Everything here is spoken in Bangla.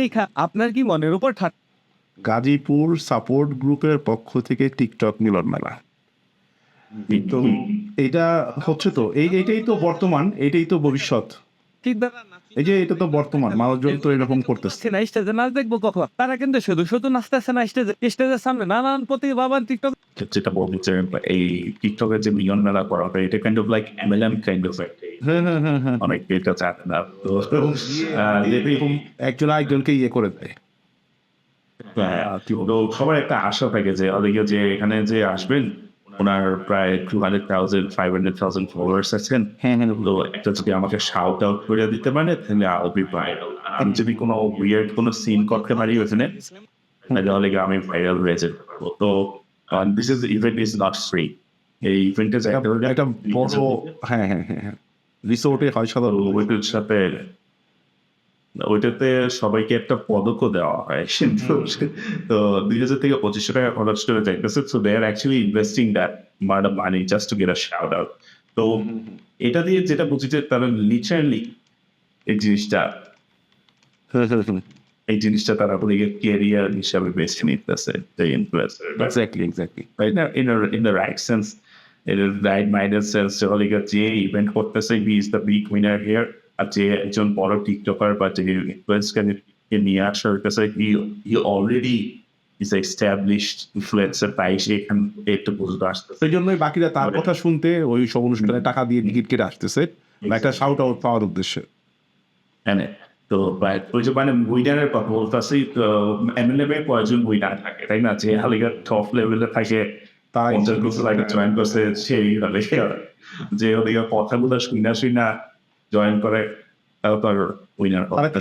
দেখা। আপনার কি মনের উপর ঠাট গাজীপুর সাপোর্ট গ্রুপের পক্ষ থেকে টিকটক মিলন মেলা। তো এটা হচ্ছে তো এই এটাই তো বর্তমান এটাই তো ভবিষ্যৎ। ঠিক দাদা এই যে এটা তো বর্তমান মানুষজন তো এরকম করতেছে। না স্টেজে নাচ দেখব কখন? তারা কিন্তু শুধু শুধু নাচতেছে না স্টেজে স্টেজের সামনে নানান প্রতি প্রতিভাবান টিকটক যেটা বলছে এই টিকটকের যে মিলিয়ন মেলা করা হয় এটা kind of like MLM kind of অনেক এটা চায় না তো এরকম একজন আরেকজনকে ইয়ে করে দেয় সবার একটা আশা থাকে যে ওদিকে যে এখানে যে আসবেন ওনার প্রায় two hundred thousand five hundred thousand followers আছেন হ্যাঁ একটা যদি আমাকে শাউট আউট করে দিতে পারে তাহলে আল বি ভাইরাল আমি যদি কোনো উইয়ার্ড কোনো সিন করতে পারি ওখানে তাহলে আমি ভাইরাল হয়ে যেতে পারব তো this is event is not free এই ইভেন্টে একটা বড় হ্যাঁ হ্যাঁ হ্যাঁ রিসোর্টে হয় সাধারণ ওইটার সাথে ওইটাতে সবাইকে একটা পদকও দেওয়া হয়। কিন্তু তো দুই হাজার থেকে পঁচিশশো টাকা খরচ করে যাইতেছে so they are actually investing that of money just to get a shout out তো এটা দিয়ে যেটা বুঝি যে তারা লিটারালি এই জিনিসটা হ্যাঁ হ্যাঁ হ্যাঁ। এই জিনিসটা তারা ওদিকে ক্যারিয়ার হিসাবে বেছে নিতেছে the influencer exactly exactly now in a in the right যে ইভেন্ট করতেছে he is the big winner here আর যে একজন বড় টিকটকার বা যে ইনফ্লুয়েন্সকে নিয়ে আসা হইতেছে he he already is established influencer তাই সে এখান একটু বুঝতে আসতেছে সেই জন্যই বাকিরা তার কথা শুনতে ওই সব অনুষ্ঠানে টাকা দিয়ে টিকিট কেটে আসতেছে একটা শাউট আউট পাওয়ার উদ্দেশ্যে। হ্যাঁ তো ওই যে মানে উইনারের কথা বলতেছি এমএলএম এর কয়েকজন উইনার থাকে তাই না? যে হালিগা টপ লেভেলে থাকে তাই পঞ্চাশ বছর জয়েন করছে সেই যে ওদিকে কথাগুলো শুনা শুনা জয়েন করে উইনার তার একটা